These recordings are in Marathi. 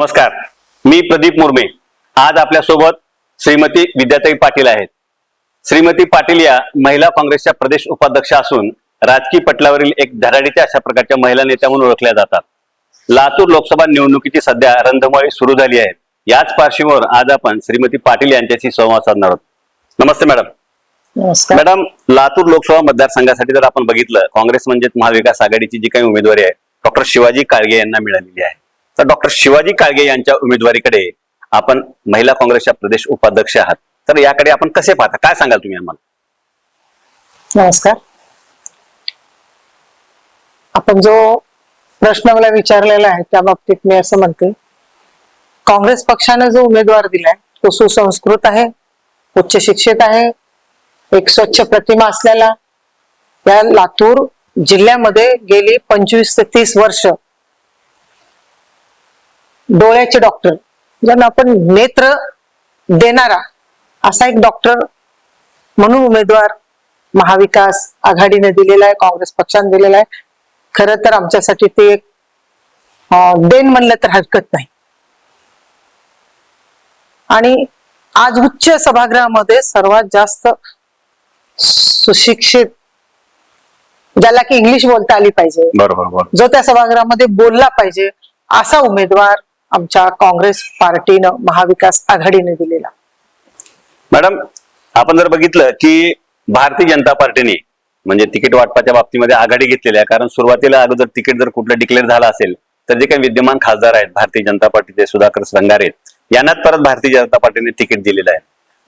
नमस्कार. मी प्रदीप मुर्मे. आज आपल्यासोबत श्रीमती विद्याताई पाटील आहेत. श्रीमती पाटील या महिला काँग्रेसच्या प्रदेश उपाध्यक्ष असून राजकीय पटलावरील एक धडाडीच्या अशा प्रकारच्या महिला नेत्या म्हणून ओळखल्या जातात. लातूर लोकसभा निवडणुकीची सध्या रंधमाळी सुरू झाली आहे. याच पार्श्वभूमीवर आज आपण श्रीमती पाटील यांच्याशी संवाद साधणार आहोत. नमस्ते मॅडम. नमस्कार. मॅडम लातूर लोकसभा मतदारसंघासाठी जर आपण बघितलं काँग्रेस म्हणजेच महाविकास आघाडीची जी काही उमेदवारी आहे डॉक्टर शिवाजी काळगे यांना मिळालेली आहे. तर डॉक्टर शिवाजी काळगे यांच्या उमेदवारीकडे आपण महिला काँग्रेसच्या प्रदेश उपाध्यक्ष आहात. तर याकडे आपण कसे पाहता? काय सांगाल तुम्ही आम्हाला? नमस्कार. आपण जो प्रश्न मला विचारलेला आहे त्या बाबतीत मी असं म्हणते काँग्रेस पक्षाने जो उमेदवार दिलाय तो सुसंस्कृत आहे उच्च शिक्षित आहे एक स्वच्छ प्रतिमा असलेला या लातूर जिल्ह्यामध्ये गेली पंचवीस ते तीस वर्ष डोळ्याचे डॉक्टर ज्यांना आपण नेत्र देणारा असा एक डॉक्टर म्हणून उमेदवार महाविकास आघाडीने दिलेला आहे काँग्रेस पक्षाने दिलेला आहे. खरं तर आमच्यासाठी ते एक देण म्हणलं तर हरकत नाही. आणि आज उच्च सभागृहामध्ये सर्वात जास्त सुशिक्षित ज्याला की इंग्लिश बोलता आली पाहिजे बरोबर. जो त्या सभागृहामध्ये बोलला पाहिजे असा उमेदवार आमच्या काँग्रेस पार्टीनं महाविकास आघाडीने दिलेला. मॅडम आपण जर बघितलं की भारतीय जनता पार्टीने म्हणजे तिकीट वाटपाच्या बाबतीमध्ये आघाडी घेतलेली आहे कारण सुरुवातीला अगोदर तिकीट जर कुठलं डिक्लेअर झालं असेल तर जे काही विद्यमान खासदार आहेत भारतीय जनता पार्टीचे सुधाकर श्रंगारे यांनाच परत भारतीय जनता पार्टीने तिकीट दिलेलं आहे.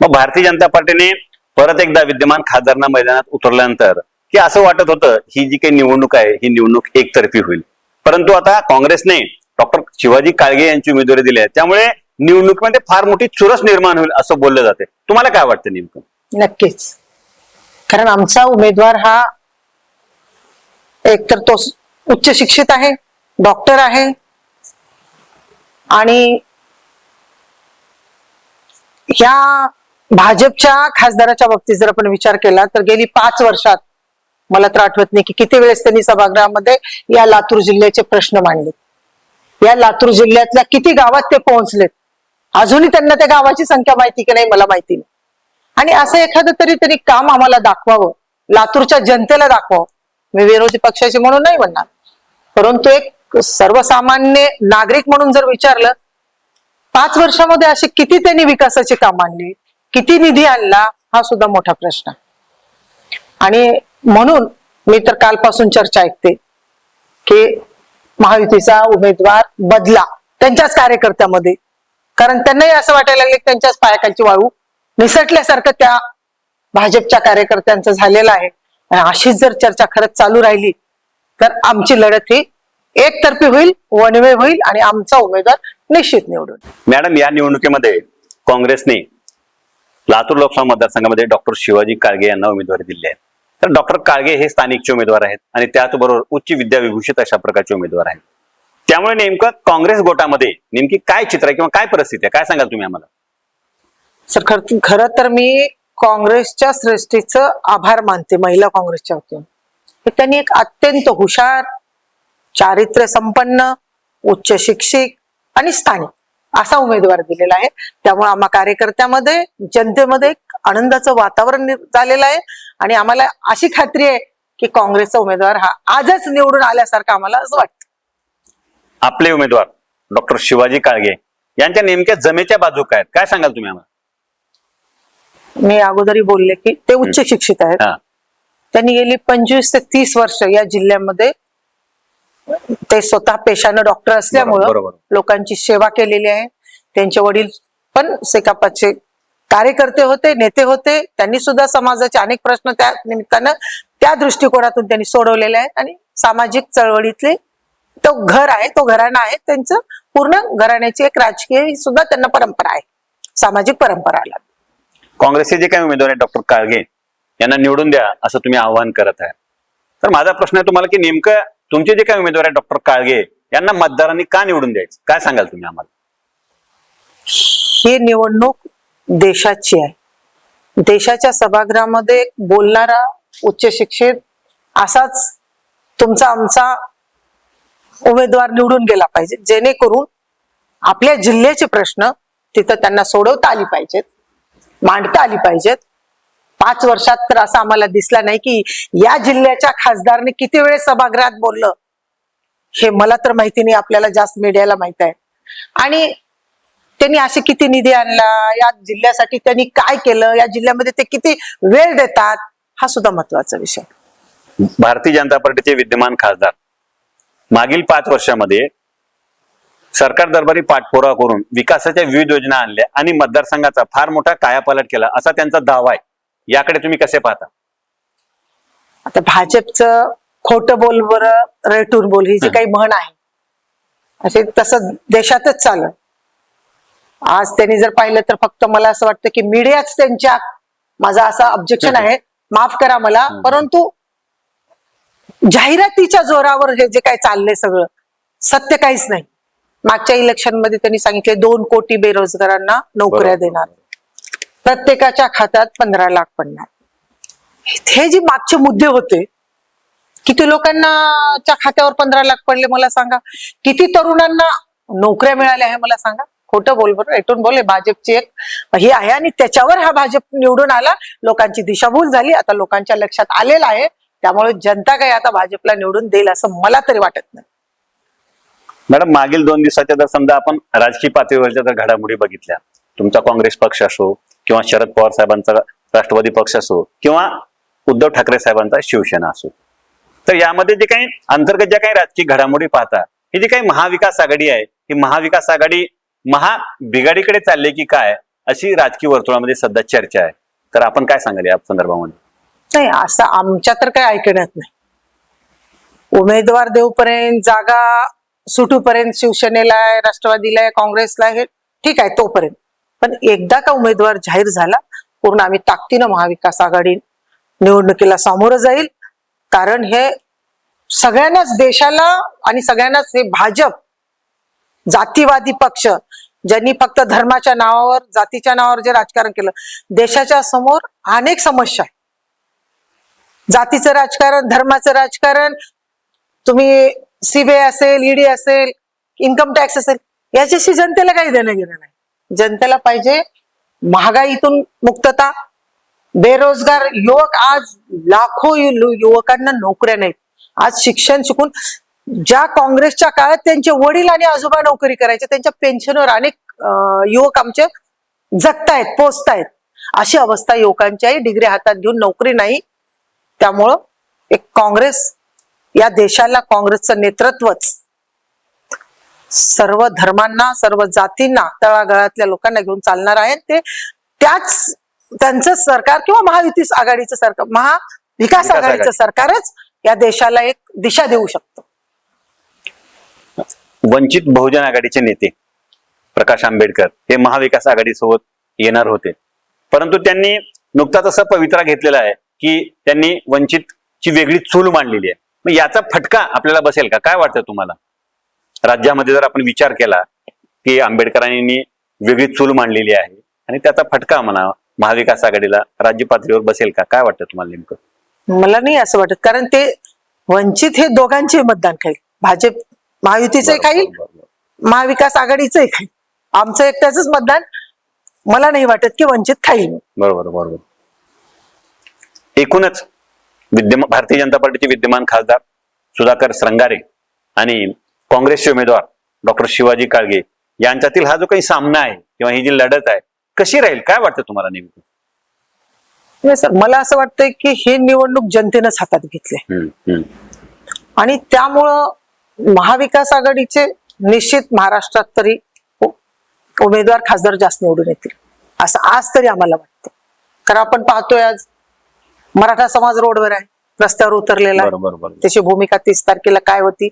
मग भारतीय जनता पार्टीने परत एकदा विद्यमान खासदारांना मैदानात उतरल्यानंतर की असं वाटत होतं ही जी काही निवडणूक आहे ही निवडणूक एकतर्फी होईल. परंतु आता काँग्रेसने डॉक्टर शिवाजी काळगे यांची उमेदवारी दिली आहे. त्यामुळे निवडणुकीमध्ये म्हणजे फार मोठी चुरस निर्माण होईल असं बोललं जाते. तुम्हाला काय वाटतं नेमकं? नक्कीच. कारण आमचा उमेदवार हा एक तर तो उच्च शिक्षित आहे डॉक्टर आहे आणि ह्या भाजपच्या खासदाराच्या बाबतीत जर आपण विचार केला तर गेली पाच वर्षात मला तर आठवत नाही की किती वेळेस त्यांनी सभागृहामध्ये या लातूर जिल्ह्याचे प्रश्न मांडले. या लातूर जिल्ह्यातल्या किती गावात ते पोहोचलेत? अजूनही त्यांना त्या गावाची संख्या माहिती की नाही मला माहिती नाही. आणि असं एखादं तरी तरी काम आम्हाला दाखवावं लातूरच्या जनतेला दाखवावं. मी विरोधी पक्षाचे म्हणून नाही म्हणणार. परंतु एक सर्वसामान्य नागरिक म्हणून जर विचारलं पाच वर्षामध्ये असे किती त्यांनी विकासाची काम आणली? किती निधी आणला? हा सुद्धा मोठा प्रश्न. आणि म्हणून मी तर कालपासून चर्चा ऐकते की महायुतीचा उमेदवार बदला त्यांच्याच कार्यकर्त्यामध्ये. कारण त्यांनाही असं वाटायला लागले की त्यांच्याच पायाखालची वाळू निसटल्यासारखं त्या भाजपच्या कार्यकर्त्यांचं झालेलं आहे. आणि अशीच जर चर्चा खरंच चालू राहिली तर आमची लढत ही एकतर्फी होईल वन वे होईल आणि आमचा उमेदवार निश्चित निवडून मॅडम या निवडणुकीमध्ये काँग्रेसने लातूर लोकसभा मतदारसंघामध्ये डॉक्टर शिवाजी काळगे यांना उमेदवारी दिली आहे. तर डॉक्टर काळगे हे स्थानिकचे उमेदवार आहेत आणि त्याचबरोबर उच्च विद्याविभूषित अशा प्रकारचे उमेदवार आहेत. त्यामुळे नेमकं काँग्रेस गोटामध्ये नेमकी काय चित्र आहे किंवा काय परिस्थिती आहे? काय सांगाल तुम्ही आम्हाला? सर खर खरं तर मी काँग्रेसच्या श्रेष्ठीचं आभार मानते महिला काँग्रेसच्या वतीने. त्यांनी एक अत्यंत हुशार चारित्र्य संपन्न उच्च शिक्षित आणि स्थानिक. असा उमेदवार दिलेला आहे. त्यामुळे आम्हा कार्यकर्त्यामध्ये जनतेमध्ये आनंदाचं वातावरण झालेलं आहे. आणि आम्हाला अशी खात्री आहे की काँग्रेसचा उमेदवार हा आजच निवडून आल्यासारखं आम्हाला असं वाटतं. आपले उमेदवार डॉक्टर शिवाजी काळगे यांच्या नेमक्या जमेच्या बाजू काय काय सांगाल तुम्ही आम्हाला? मी अगोदरही बोलले की ते उच्च शिक्षित आहेत. त्यांनी गेली पंचवीस ते तीस वर्ष या जिल्ह्यामध्ये ते स्वतः पेशानं डॉक्टर असल्यामुळं. लोकांची सेवा केलेली आहे. त्यांचे वडील पण सेकापाचे कार्यकर्ते होते नेते होते. त्यांनी सुद्धा समाजाचे अनेक प्रश्न त्या निमित्तानं त्या दृष्टिकोनातून त्यांनी सोडवलेले आहेत. आणि सामाजिक चळवळीतले तो घर आहे तो घराणा आहे त्यांचं पूर्ण घराण्याची एक राजकीय सुद्धा त्यांना परंपरा आहे. सामाजिक परंपरा आला. काँग्रेसचे जे काही उमेदवार आहेत डॉक्टर काळगे यांना निवडून द्या असं तुम्ही आवाहन करत आहे. तर माझा प्रश्न आहे तुम्हाला की नेमकं तुमचे जे काही उमेदवार आहेत डॉक्टर काळगे यांना मतदारांनी का निवडून द्यायचं? काय सांगाल तुम्ही आम्हाला? ही निवडणूक देशाची आहे. देशाच्या सभागृहामध्ये बोलणारा उच्च शिक्षित असाच तुमचा आमचा उमेदवार निवडून गेला पाहिजे. जेणेकरून आपल्या जिल्ह्याचे प्रश्न तिथं त्यांना सोडवता आली पाहिजेत मांडता आली पाहिजेत. पाच वर्षात तर असं आम्हाला दिसला नाही की या जिल्ह्याच्या खासदारने किती वेळेस सभागृहात बोललं? हे मला तर माहिती नाही आपल्याला जास्त मीडियाला माहीत आहे. आणि त्यांनी असे किती निधी आणला या जिल्ह्यासाठी त्यांनी काय केलं या जिल्ह्यामध्ये ते किती वेळ देतात हा सुद्धा महत्त्वाचा विषय. भारतीय जनता पार्टीचे विद्यमान खासदार. मागील पाच वर्षामध्ये सरकार दरबारी पाठपुरावा करून विकासाच्या विविध योजना आणल्या आणि मतदारसंघाचा फार मोठा कायापालट केला असा त्यांचा दावा आहे. याकडे तुम्ही कसे पाहता? आता भाजपचं खोटं बोल बरं रेटून बोल ही जी काही म्हण आहे असे तसं देशातच चालू. आज त्यांनी जर पाहिलं तर फक्त मला असं वाटतं की मीडियाच त्यांच्या माझा असा ऑब्जेक्शन आहे माफ करा मला परंतु जाहिरातीच्या जोरावर हे जे काय चाललंय सगळं सत्य काहीच नाही. मागच्या इलेक्शनमध्ये त्यांनी सांगितले दोन कोटी बेरोजगारांना नोकऱ्या. देणार. प्रत्येकाच्या खात्यात पंधरा लाख पडणार. हे जे मागचे मुद्दे होते किती लोकांनाच्या खात्यावर पंधरा लाख पडले मला सांगा. किती तरुणांना नोकऱ्या मिळाल्या आहे मला सांगा. खोटं बोल बरं रेटून बोल भाजपची एक हे आहे आणि त्याच्यावर हा भाजप निवडून आला. लोकांची दिशाभूल झाली आता लोकांच्या लक्षात आलेला आहे. त्यामुळे जनता काही आता भाजपला निवडून देईल असं मला तरी वाटत नाही. मॅडम मागील दोन दिवसाच्या जर समजा आपण राजकीय पातळीवरच्या जर घडामोडी बघितल्या तुमचा काँग्रेस पक्ष असो किंवा शरद पवार साहेबांचा राष्ट्रवादी पक्ष असो किंवा उद्धव ठाकरे साहेबांचा शिवसेना असो. तर यामध्ये जे काही अंतर्गत ज्या काही राजकीय घडामोडी पाहता ही जी काही महाविकास आघाडी आहे ही महाविकास आघाडी महा बिघाडीकडे चालली की काय अशी राजकीय वर्तुळामध्ये सध्या चर्चा आहे. तर आपण काय सांगाल या संदर्भामध्ये? नाही असं आमच्या तर काही ऐकण्यात नाही. उमेदवार देऊपर्यंत जागा सुटूपर्यंत शिवसेनेला राष्ट्रवादीला आहे काँग्रेसला आहे हे ठीक आहे तोपर्यंत. पण एकदा का उमेदवार जाहीर झाला पूर्ण आम्ही ताकदीनं महाविकास आघाडी निवडणुकीला सामोरं जाईल. कारण हे सगळ्यांनाच देशाला आणि सगळ्यांनाच हे भाजप जातीवादी पक्ष ज्यांनी फक्त धर्माच्या नावावर जातीच्या नावावर जे राजकारण केलं देशाच्या समोर अनेक समस्या आहे जातीचं राजकारण धर्माचं राजकारण तुम्ही सीबीआय असेल ईडी असेल इन्कम टॅक्स असेल याच्याशी जनतेला काही देणं घेणं नाही. जनतेला पाहिजे. महागाईतून मुक्तता. बेरोजगार युवक आज लाखो यु- युवकांना नोकऱ्या नाहीत. आज शिक्षण शिकून ज्या काँग्रेसच्या काळात त्यांचे वडील आणि आजोबा नोकरी करायचे त्यांच्या पेन्शनवर अनेक युवक आमचे जगतायत पोचतायत अशी अवस्था युवकांच्याही डिग्री हातात घेऊन नोकरी नाही. त्यामुळं एक काँग्रेस या देशाला काँग्रेसचं नेतृत्वच सर्व धर्मांना सर्व जातींना तळागाळातल्या लोकांना घेऊन चालणार आहे. ते त्याच त्यांचं सरकार किंवा महायुती आघाडीचं सरकार महाविकास आघाडी. आघाडीचं सरकारच या देशाला एक दिशा देऊ शकतं. वंचित बहुजन आघाडीचे नेते प्रकाश आंबेडकर हे महाविकास आघाडीसोबत येणार होते. परंतु त्यांनी नुकताच असा पवित्रा घेतलेला आहे की त्यांनी वंचितची वेगळी चूल मांडलेली आहे. मग याचा फटका आपल्याला बसेल का? काय वाटतं तुम्हाला? राज्यामध्ये जर आपण विचार केला की आंबेडकरांनी वेगळी चूल मांडलेली आहे आणि त्याचा फटका म्हणा महाविकास आघाडीला राज्य पातळीवर बसेल का? काय वाटतं तुम्हाला नेमकं? मला नाही असं वाटत. कारण ते वंचित हे दोघांचे मतदान खाईल. भाजप महायुतीचे खाईल. महाविकास आघाडीचंही खाईल. आमचं एकट्याच मतदान मला नाही वाटत की वंचित खाईल. बरोबर बरोबर. एकूणच विद्यमान भारतीय जनता पार्टीचे विद्यमान खासदार सुधाकर श्रंगारे आणि काँग्रेसचे उमेदवार डॉक्टर शिवाजी काळगे यांच्यातील हा जो काही सामना आहे किंवा ही जी लढत आहे कशी राहील? काय वाटतं तुम्हाला नेमकं? सर मला असं वाटतंय की ही निवडणूक जनतेनंच हातात घेतली. आणि त्यामुळं महाविकास आघाडीचे निश्चित महाराष्ट्रात तरी उमेदवार खासदार जास्त निवडून येतील. असं आज तरी आम्हाला वाटतं. कारण आपण पाहतोय आज मराठा समाज रोडवर आहे. रस्त्यावर उतरलेला त्याची भूमिका तीस तारखेला काय होती?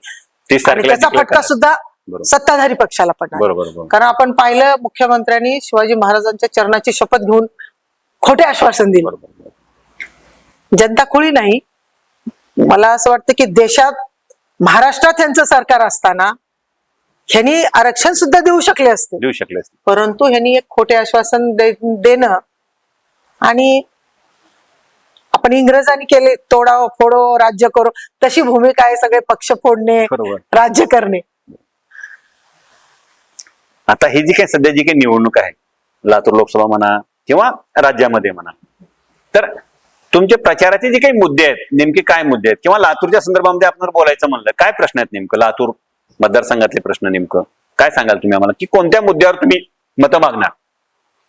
तीस आणि तारखेला त्याचा declare फटका करा. सुद्धा बरोबर. सत्ताधारी पक्षाला पडणार बरोबर बरोबर कारण आपण पाहिलं मुख्यमंत्र्यांनी शिवाजी महाराजांच्या चरणाची शपथ घेऊन खोटे आश्वासन दिलं बरोबर जनता खुळी नाही मला असं वाटतं की देशात महाराष्ट्रात यांचं सरकार असताना ह्यांनी आरक्षण सुद्धा देऊ शकले असते देऊ शकले असते. परंतु ह्यांनी एक खोटे आश्वासन दे- देणं आणि आपण इंग्रजांनी केले तोडा फोडो राज्य करो तशी भूमिका आहे सगळे पक्ष फोडणे राज्य करणे. आता ही जी काही सध्या जी काही निवडणूक आहे लातूर लोकसभा म्हणा किंवा राज्यामध्ये म्हणा तर तुमचे प्रचाराचे जे काही मुद्दे आहेत नेमके काय मुद्दे आहेत? किंवा लातूरच्या संदर्भामध्ये आपण बोलायचं म्हणलं काय प्रश्न आहेत नेमकं? लातूर मतदारसंघातले प्रश्न नेमकं? काय सांगाल तुम्ही आम्हाला? की कोणत्या मुद्द्यावर तुम्ही मतं मागणार?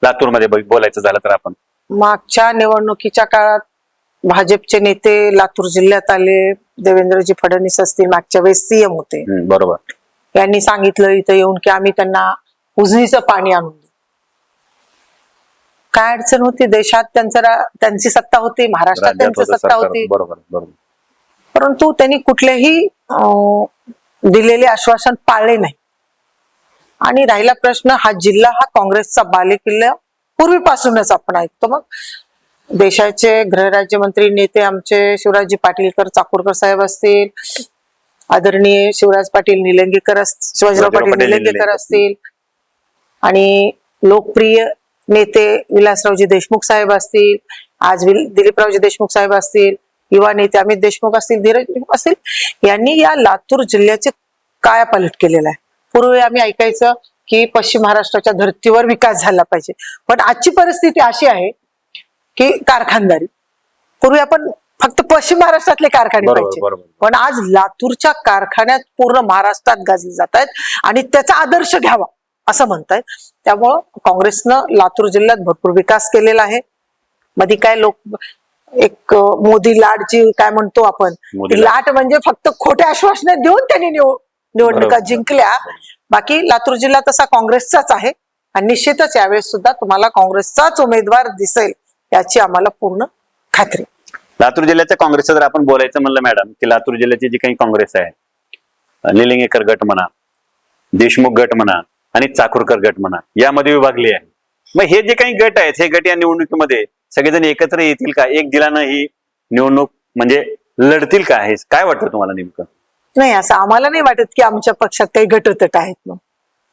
लातूरमध्ये बोलायचं झालं तर आपण. मागच्या निवडणुकीच्या काळात भाजपचे नेते लातूर जिल्ह्यात आले देवेंद्रजी फडणवीस असतील मागच्या वेळेस सीएम होते. बरोबर. यांनी सांगितलं इथं येऊन की आम्ही त्यांना उजनीचं पाणी आणून देऊ. काय अडचण होती? देशात त्यांचं त्यांची सत्ता होती महाराष्ट्रात त्यांची सत्ता होती. परंतु त्यांनी कुठलेही दिलेले आश्वासन पाळले नाही. आणि राहिला प्रश्न हा जिल्हा हा काँग्रेसचा बालेकिल्ला पूर्वीपासूनच आपण ऐकतो. मग देशाचे गृहराज्यमंत्री नेते आमचे शिवराजजी पाटीलकर चाकूरकर साहेब असतील आदरणीय शिवराज पाटील निलंगेकर शिवाजीराव पाटील निलंगेकर. असतील आणि लोकप्रिय नेते विलासरावजी देशमुख साहेब असतील आज विल- दिलीपरावजी देशमुख साहेब असतील युवा नेते अमित देशमुख असतील धीरज देशमुख असतील यांनी या लातूर जिल्ह्याचे कायापालट केलेला आहे पूर्वी आम्ही ऐकायचं की पश्चिम महाराष्ट्राच्या धर्तीवर विकास झाला पाहिजे पण आजची परिस्थिती अशी आहे की कारखानदारी. पूर्वी आपण फक्त पश्चिम महाराष्ट्रातले कारखाने पाहिजे. पण आज लातूरच्या कारखान्यात पूर्ण महाराष्ट्रात गाजले जात आहेत आणि त्याचा आदर्श घ्यावा असं म्हणतायत. त्यामुळं काँग्रेसनं लातूर जिल्ह्यात भरपूर विकास केलेला आहे. मध्ये काय लोक एक मोदी लाट जी काय म्हणतो आपण ती लाट. म्हणजे फक्त खोट्या आश्वासनं देऊन त्यांनी निव- निवडणुका. जिंकल्या. बाकी लातूर जिल्हा तसा काँग्रेसचाच आहे. आणि निश्चितच यावेळेस सुद्धा तुम्हाला काँग्रेसचाच उमेदवार दिसेल. याची आम्हाला पूर्ण खात्री. लातूर जिल्ह्याच्या काँग्रेसचं जर आपण बोलायचं म्हणलं मॅडम की लातूर जिल्ह्याची जी काही काँग्रेस आहे निलिंगेकर गट म्हणा देशमुख गट म्हणा आणि चाकूरकर गट म्हणा यामध्ये विभागली आहे. मग हे जे काही गट आहेत हे गट या निवडणुकीमध्ये सगळेजण एकत्र येतील का? एक दिलानं ही निवडणूक म्हणजे लढतील का? हे काय वाटतं तुम्हाला नेमकं? नाही असं आम्हाला नाही वाटत की आमच्या पक्षात काही गटतट आहेत मग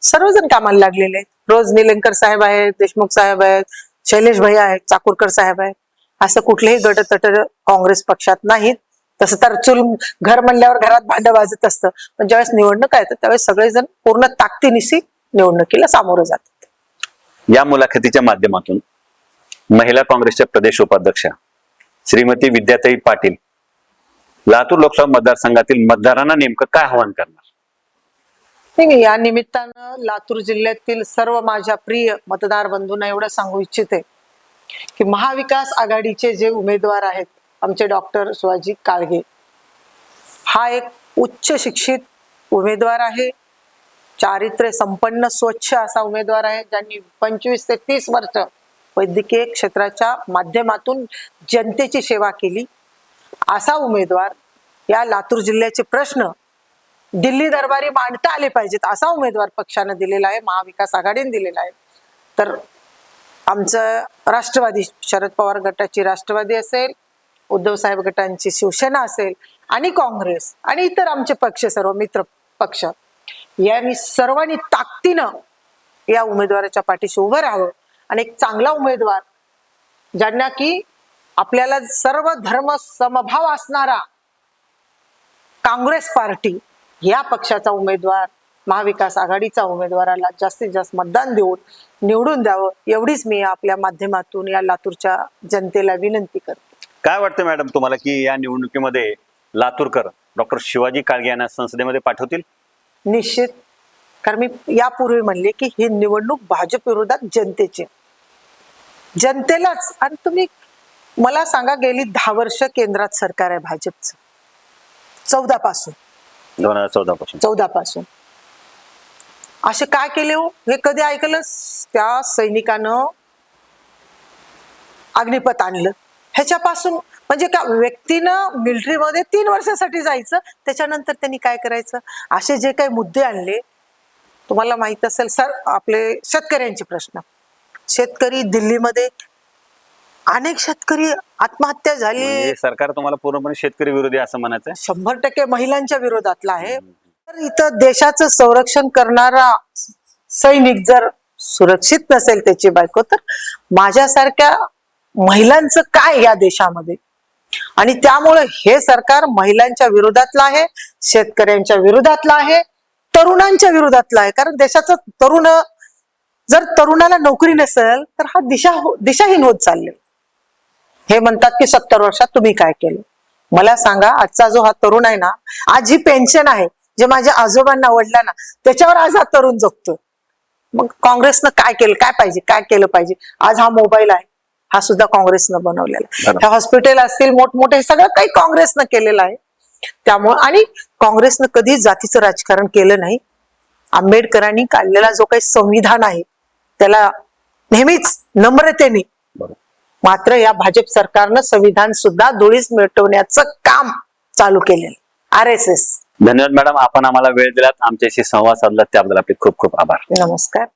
सर्वजण कामाला लागलेले आहेत. रोज निलंकर साहेब आहेत देशमुख साहेब आहेत शैलेश भैया आहेत चाकूरकर साहेब आहेत. असं कुठलेही गटतट काँग्रेस पक्षात नाहीत. तसं तर चूल घर म्हणल्यावर घरात भांड वाजत असतं. पण ज्यावेळेस निवडणूक आहे त्यावेळेस सगळेजण पूर्ण ताकदीनिशी निवडणुकीला सामोरं जातात. या मुलाखतीच्या माध्यमातून महिला काँग्रेसच्या प्रदेश उपाध्यक्षा श्रीमती विद्याताई पाटील लातूर लोकसभा मतदारसंघातील मतदारांना नेमकं काय आव्हान करणार? या निमित्तानं लातूर जिल्ह्यातील सर्व माझ्या प्रिय मतदार बंधूंना एवढं सांगू इच्छिते की महाविकास आघाडीचे जे उमेदवार आहेत आमचे डॉक्टर शिवाजी काळगे हा एक उच्च शिक्षित उमेदवार आहे चारित्र्य संपन्न स्वच्छ असा उमेदवार आहे ज्यांनी पंचवीस ते तीस वर्ष वैद्यकीय क्षेत्राच्या माध्यमातून जनतेची सेवा केली. असा उमेदवार या लातूर जिल्ह्याचे प्रश्न दिल्ली दरबारी मांडता आले पाहिजेत असा उमेदवार पक्षानं दिलेला आहे महाविकास आघाडीने दिलेला आहे. तर आमचं राष्ट्रवादी शरद पवार गटाची राष्ट्रवादी असेल उद्धव साहेब गटांची शिवसेना असेल आणि काँग्रेस आणि इतर आमचे पक्ष सर्व मित्र पक्ष यांनी सर्वांनी ताकदीनं या उमेदवाराच्या पाठीशी उभं राहावं. आणि एक चांगला उमेदवार ज्यांना की आपल्याला सर्व धर्म समभाव असणारा काँग्रेस पार्टी या पक्षाचा उमेदवार महाविकास आघाडीचा उमेदवाराला जास्तीत जास्त मतदान देऊन निवडून द्यावं एवढीच मी आपल्या माध्यमातून या लातूरच्या जनतेला विनंती करते. काय वाटतं मॅडम तुम्हाला की या निवडणुकीमध्ये लातूरकर डॉक्टर शिवाजी काळगे यांना संसदेमध्ये पाठवतील? निश्चित. कारण मी यापूर्वी म्हणले की ही निवडणूक भाजप विरोधात जनतेची. जनतेलाच. आणि तुम्ही मला सांगा गेली दहा वर्ष केंद्रात सरकार आहे भाजपचं. चौदा पासून. दोन हजार चौदा पासून चौदा पासून असे काय केले हो? हे कधी ऐकलं त्या सैनिकानं अग्निपथ आणलं. ह्याच्यापासून म्हणजे का व्यक्तीनं मिलिटरीमध्ये तीन वर्षासाठी जायचं त्याच्यानंतर त्यांनी काय करायचं? असे जे काही मुद्दे आणले तुम्हाला माहीत असेल सर आपले शेतकऱ्यांचे प्रश्न. शेतकरी दिल्लीमध्ये अनेक शेतकरी आत्महत्या झाली. म्हणजे सरकार तुम्हाला पूर्णपणे शेतकरी विरोधी असं म्हणायचं शंभर टक्के महिलांच्या विरोधातला आहे. तर इथं देशाचं संरक्षण करणारा सैनिक जर सुरक्षित नसेल त्याची बायको तर माझ्यासारख्या महिलांचं काय या देशामध्ये? आणि त्यामुळे हे सरकार महिलांच्या विरोधातलं आहे शेतकऱ्यांच्या विरोधातलं आहे तरुणांच्या विरोधातला आहे. कारण देशाचं तरुण जर तरुणाला नोकरी नसेल तर हा दिशा दिशाहीन होत चालले हे म्हणतात की सत्तर वर्षात तुम्ही काय केलं? मला सांगा आजचा जो हा तरुण आहे ना आज ही पेन्शन आहे जे माझ्या आजोबांना वडिलांना त्याच्यावर आज हा तरुण जगतो मग काँग्रेसनं काय केलं? काय पाहिजे? काय केलं पाहिजे? आज हा मोबाईल आहे. हा सुद्धा काँग्रेसनं बनवलेला आहे. बरोबर. हे हॉस्पिटल असतील मोठमोठे हे सगळं काही काँग्रेसनं केलेलं आहे. त्यामुळं आणि काँग्रेसनं कधीच जातीचं राजकारण केलं नाही. आंबेडकरांनी काढलेला जो काही संविधान आहे त्याला नेहमीच नम्रतेने. मात्र या भाजप सरकारनं संविधान सुद्धा धुळीस मिटवण्याचं काम चालू केलेलं आर एस एस धन्यवाद मॅडम. आपण आम्हाला वेळ दिलात. आमच्याशी संवाद साधला. त्याबद्दल आपले खूप खूप आभार. नमस्कार.